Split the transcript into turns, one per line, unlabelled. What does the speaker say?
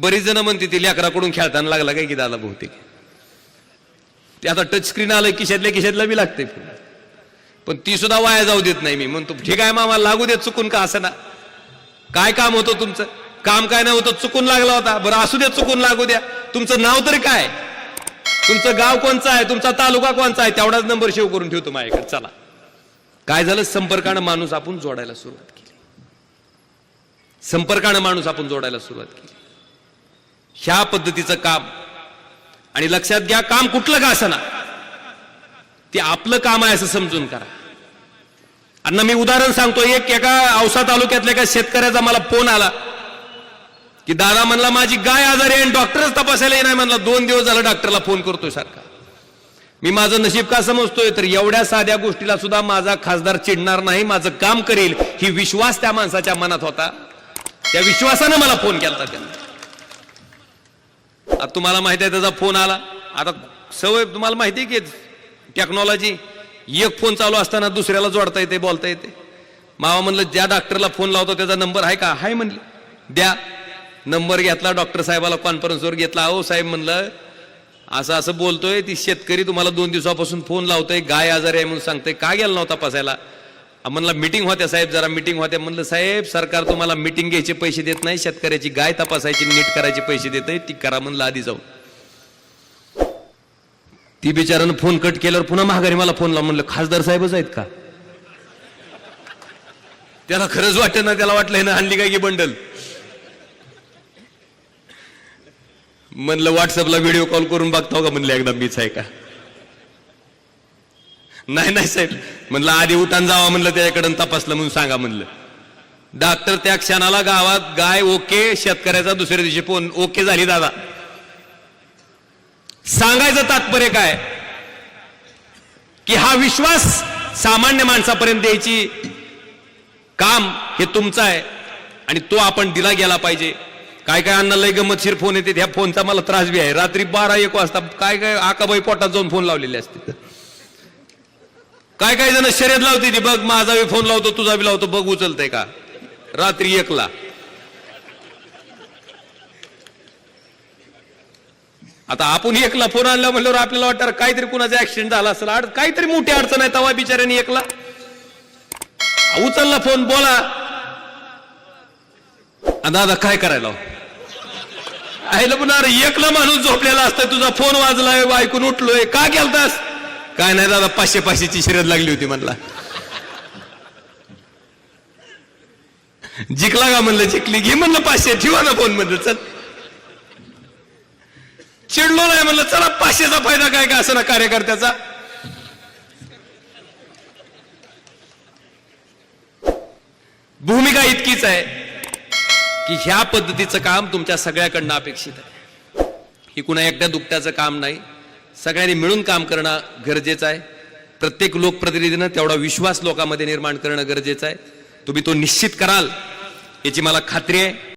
बरीच जण म्हणते ती लेकराकडून खेळताना लागला काय की दादा बहुतेक? ते आता टच स्क्रीन आलं किशातल्या किशातला बी लागते पण ती सुद्धा वाया जाऊ देत नाही मी म्हणतो ठीक आहे मामा लागू देत चुकून का असं ना? काय काम होतं तुमचं? काम काय नाही होतं चुकून लागला होता. बरं असू द्या चुकून लागू द्या. तुमचं नाव तरी काय? तुमचं गाव कोणचं आहे? तुमचा तालुका कोणचा आहे? तेवढाच नंबर शेव करून ठेवतो माझ्याकडे. चला. काय झालं? संपर्कानं माणूस आपण जोडायला सुरुवात केली. संपर्कानं माणूस आपण जोडायला सुरुवात केली. ह्या पद्धतीचं काम. आणि लक्षात घ्या काम कुठलं का असं ते आपलं काम आहे असं समजून करा. अण्णा मी उदाहरण सांगतो. एक एका औसा तालुक्यातल्या एका शेतकऱ्याचा मला फोन आला. की दादा म्हणला माझी गाय आजारी आहे आणि डॉक्टरच तपासायला नाही म्हणला दोन दिवस झाला डॉक्टरला फोन करतोय सारखा. मी माझं नशीब का समजतोय? तर एवढ्या साध्या गोष्टीला सुद्धा माझा खासदार चिडणार नाही माझं काम करेल ही विश्वास त्या माणसाच्या मनात होता. त्या विश्वासानं मला फोन केला त्यांना. आता तुम्हाला माहिती आहे त्याचा फोन आला. आता सवय तुम्हाला माहिती आहे की टेक्नॉलॉजी एक फोन चालू असताना दुसऱ्याला जोडता येते बोलता येते. मावा म्हणलं ज्या डॉक्टरला फोन लावतो त्याचा नंबर आहे का? हाय म्हणले. द्या. नंबर घेतला डॉक्टर साहेबाला कॉन्फरन्सवर घेतला. अहो साहेब म्हणलं असं असं बोलतोय ती शेतकरी तुम्हाला दोन दिवसापासून फोन लावतोय गाय आजारी आहे म्हणून सांगतोय. का गेला नव्हता तपासायला? म्हणला मिटिंग होत्या साहेब जरा मिटिंग होत्या. म्हणलं साहेब सरकार तुम्हाला मिटिंग घ्यायचे पैसे देत नाही. शेतकऱ्याची गाय तपासायची नीट करायचे पैसे देत आहे ती करा म्हणलं आधी जाऊन. ती बिचारानं फोन कट केल्यावर पुन्हा महागारी मला फोन लावून म्हणलं खासदार साहेबच आहेत का? त्याला खरंच वाटतं ना त्याला वाटलं ना आणली काय की बंडल म्हणलं व्हॉट्सअपला व्हिडिओ कॉल करून बघतो का? म्हणलं एकदा मीच आहे का? नाही नाही साहेब. म्हणलं आधी उठान जावा म्हणलं त्याच्याकडून तपासलं म्हणून सांगा म्हणलं. डॉक्टर त्या क्षणाला गावात गाय ओके शेतकऱ्याचा दुसऱ्या दिवशी फोन ओके झाली दादा. सांगायचं तात्पर्य काय? की हा विश्वास सामान्य माणसापर्यंत द्यायची काम हे तुमचं आहे आणि तो आपण दिला गेला पाहिजे. काय काय अण्णा लय गमतशीर फोन येते ह्या फोनचा मला त्रास बी आहे. रात्री बारा एक वाजता काय काय आकाबाई पोटात जाऊन फोन लावलेले असते काय काय जण शर्यत लावते ती बघ माझा बी फोन लावतो तुझा बी लावतो बघ उचलतंय का? रात्री एकला. आता आपण एकला फोन आणला म्हणल्यावर आपल्याला वाटतं काहीतरी कुणाचा ऍक्सिडेंट झाला असेल. अड- काहीतरी मोठी अडचण आहे तवा बिचाऱ्याने एकला. उचलला फोन बोला. दादा काय करायला? आईला पण अरे एकला माणूस झोपलेला असतोय तुझा फोन वाजलाय ऐकून उठलोय. का केलतास काय नाही दादा पाचशे पाचशेची शर्यत लागली होती म्हणला. जिंकला का म्हणलं जिंकली. घे म्हणलं पाचशे ठेवा ना फोन म्हणलं चल. चिडलो नाही म्हणलं चला पाचशेचा फायदा काय का असं ना कार्यकर्त्याचा? भूमिका इतकीच आहे की ह्या पद्धतीचं काम तुमच्या सगळ्याकडनं अपेक्षित आहे. ही कुणा एकट्या दुकट्याचं काम नाही. सगळ्यांनी मिळून काम करणं गरजेचं आहे. प्रत्येक लोकप्रतिनिधीनं तेवढा विश्वास लोकांमध्ये निर्माण करणं गरजेचं आहे. तुम्ही तो निश्चित कराल याची मला खात्री आहे.